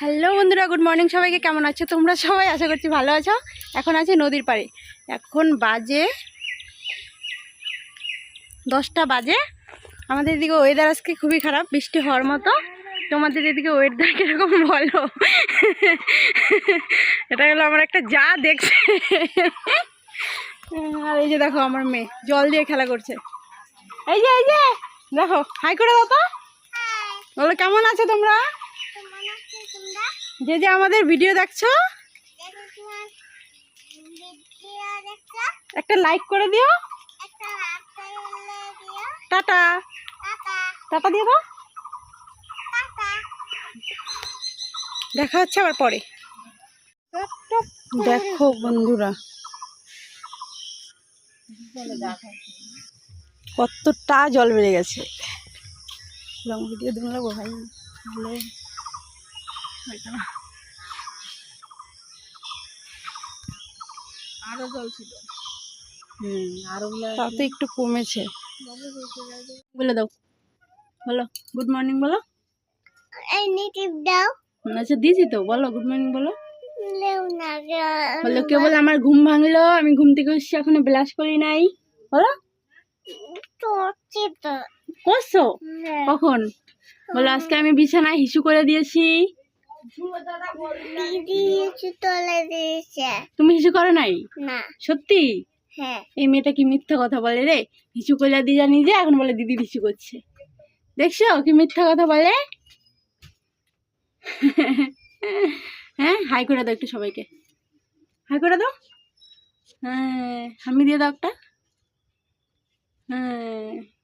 Hello বন্ধুরা good morning সবাইকে। কেমন আছো তোমরা সবাই? আশা করছি ভালো আছো। এখন আছে নদীর পাড়ে। এখন বাজে দশটা বাজে। আমাদের এদিকে ওয়েদার আজকে খুবই খারাপ, বৃষ্টি হওয়ার মতো। তোমাদের এদিকে ওয়েদার কীরকম বলো? এটা হলো আমার একটা যা দেখছে। আর এই যে দেখো আমার মেয়ে, জল দিয়ে খেলা করছে। এই যে এই যে, দেখো হাই করে দাও তো। বলো, কেমন আছো তোমরা? যে যে আমাদের ভিডিও দেখছ, একটা লাইক করে দিও। টাটা। টাটা দিয়ে দাও। দেখা হচ্ছে আবার পরে। দেখো বন্ধুরা, কতটা জল বেড়ে গেছে। লং ভিডিও দিন ভাই, ভালো। হয়তো না। আরও জল ছিল। হুম আরও তা তো একটু কমেছে। বলে দাও। বলো গুড মর্নিং বলো। এই নেটিভ দাও। আচ্ছা দিয়েছি তো। বলো গুড মর্নিং বলো। বলো কে আমার ঘুম ভাঙলো আমি ঘুম থেকে উঠছি এখনও ব্লাশ করি নাই। বলো। করছ কখন? বলো আজকে আমি বিছানায় হিসু করে দিয়েছে। তুমি হিসু করো নাই? না। সত্যি? হ্যাঁ। এই মেয়েটা কি মিথ্যা কথা বলে রে? হিসু করে দিয়ে জানি যে এখন বলে দিদি হিসু করছে। দেখছ? কি মিথ্যা কথা বলে? হ্যাঁ হাই করে দাও একটু সবাইকে। হাই করে দাও। হ্যাঁ আমি দিয়ে দাও একটা। হ্যাঁ।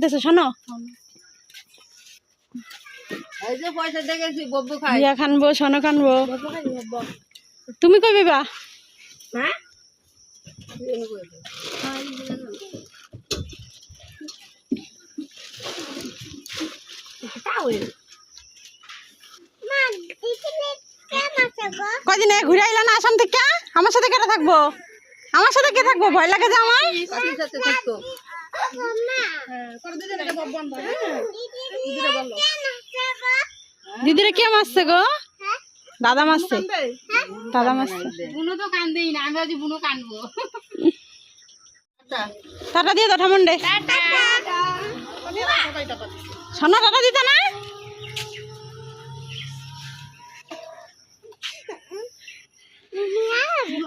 কানতেছে শোনো। ইয়া খানবো খানবো। তুমি কই বা হ্যাঁ? কদিন ঘুরে আইলা না আসাম থেকে? আমার সাথে কেটে থাকব? আমার সাথে কে থাকব? ভয় লাগে যে আমার? দিদিরা কে মারছে গো? দাদা মারছে। দাদা মারছে। বুনো তো কান্দেই না আমি আজ বুনো কানবো। টাটা। দিয়ে দাও ঠামন্ডে সোনা টাটা দিতে না?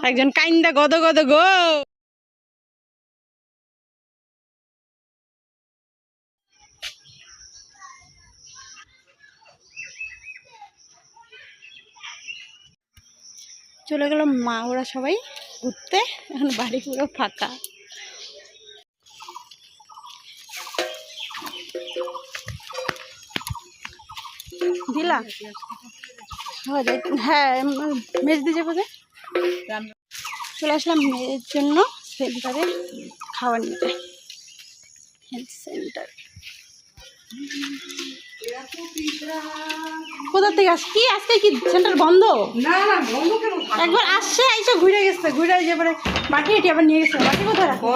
একজন কাইন্দা গদ গদ গো। চলে গেল মা, ওরা সবাই ঘুরতে। এখন বাড়ি পুরো ফাঁকা। হ্যাঁ হ্যাঁ চলে আসলাম মেয়ের জন্য সেন্টারে খাবার নিতে। Health centre. কোথা থেকে আস কি আজকে কি সেন্টার বন্ধ? না না বন্ধ কেন? একবার আসছে আইসা ঘুরে গেছে ঘুরে যে পরে বাটি এটি আবার নিয়ে গেছে। বাটি কোথায় রাখো?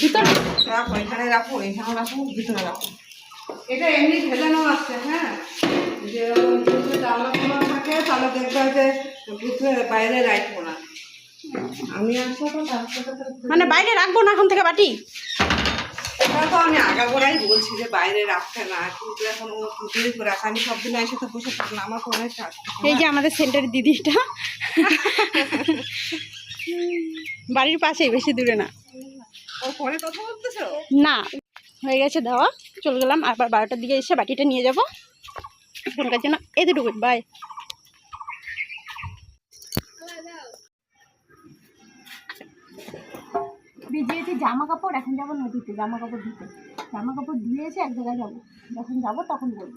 ভিতরে রাখো এখানে রাখো এখানে রাখো ভিতরে রাখো। এটা এমনি ভেজানো আছে হ্যাঁ? যে ভিতরে জানলা খোলা থাকে তাহলে দেখবে যে ভিতরে বাইরে রাখব না। আমি আসব তো মানে বাইরে রাখব না এখন থেকে বাটি? এটা তো আমি আগাগোড়াই বলছি যে বাইরে রাখতে না কিন্তু এখন ও ভিতরে করে রাখে আমি সব দিন এসে তো বসে থাকি না আমার। এই যে আমাদের দিদিটা। বাড়ির পাশেই বেশি দূরে না। ওর ফোনে কথা বলতেছো? না হয়ে গেছে দেওয়া। চলে গেলাম আবার বারোটার দিকে এসে বাটিটা নিয়ে যাব। এখনকার জন্য এতটুকু বাই ভিজিয়েছি জামা কাপড় এখন যাব নদীতে জামা কাপড় ধুতে। জামা কাপড় ধুয়ে এসে এক জায়গায় যাব। যখন যাব তখন বলব।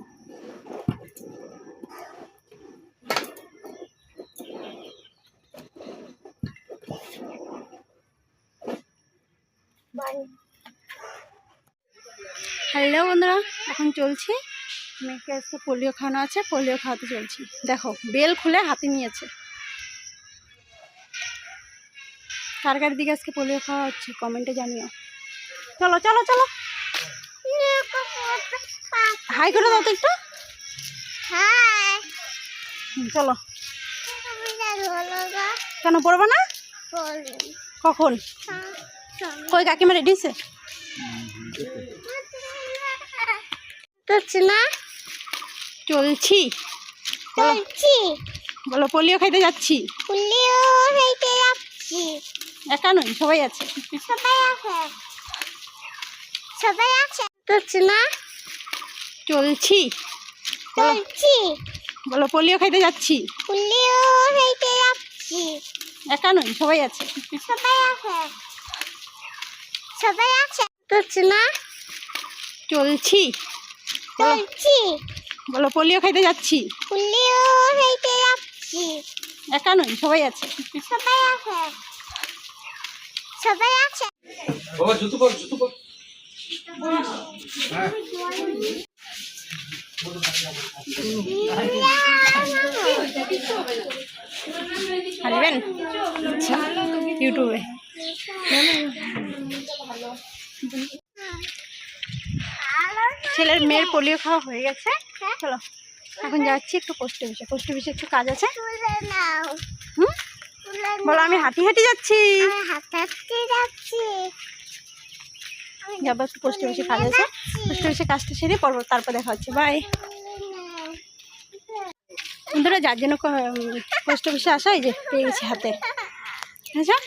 হ্যালো বন্ধুরা, এখন চলছি। মেয়েকে আজকে পোলিও খাওয়ানো আছে, পোলিও খাওয়াতে চলছি। দেখো, বেল খুলে হাতে নিয়েছে। কার কার দিকে আজকে পোলিও খাওয়া হচ্ছে? কমেন্টে জানিও। চলো চলো চলো। হাই করে দাও তো একটু। চলো। কেন পড়ব না? কখন? কই কাকিমা রেডি হয়েছে? না? চলছি। চলছি। বলো পোলিও খাইতে যাচ্ছি। পুলিও হইতে যাচ্ছি। একা নই সবাই আছে। সবাই আছে। সবাই আছে। চলছি না। চলছি। চলছি। বলো। পোলিও খাইতে যাচ্ছি। পুলিও হইতে যাচ্ছি। একা নই সবাই আছে। সবাই আছে। সবাই আছে। চলছি না। চলছি। চলছি। বলো পোলিও খাইতে যাচ্ছি। পুলিও হইতে যাচ্ছি। একা নই সবাই আছে। সবাই আছে। সবাই আছে। বাবা জুতো পর জুতো পর। হারবেন আচ্ছা ইউটিউবে। ছেলের মেয়ের পোলিও খাওয়া হয়ে গেছে। চলো এখন যাচ্ছি একটু পোস্ট অফিসে পোস্ট অফিসে একটু কাজ আছে। হুম? বলো আমি হাঁটি হাঁটি যাচ্ছি। যাব একটু পোস্ট অফিসে কাজ। আছে পোস্ট অফিসে কাজটা সেরে পরবর তারপর দেখা হচ্ছে। বাই বন্ধুরা যার জন্য পোস্ট অফিসে আসা এই যে পেয়ে গেছি হাতে। আচ্ছা।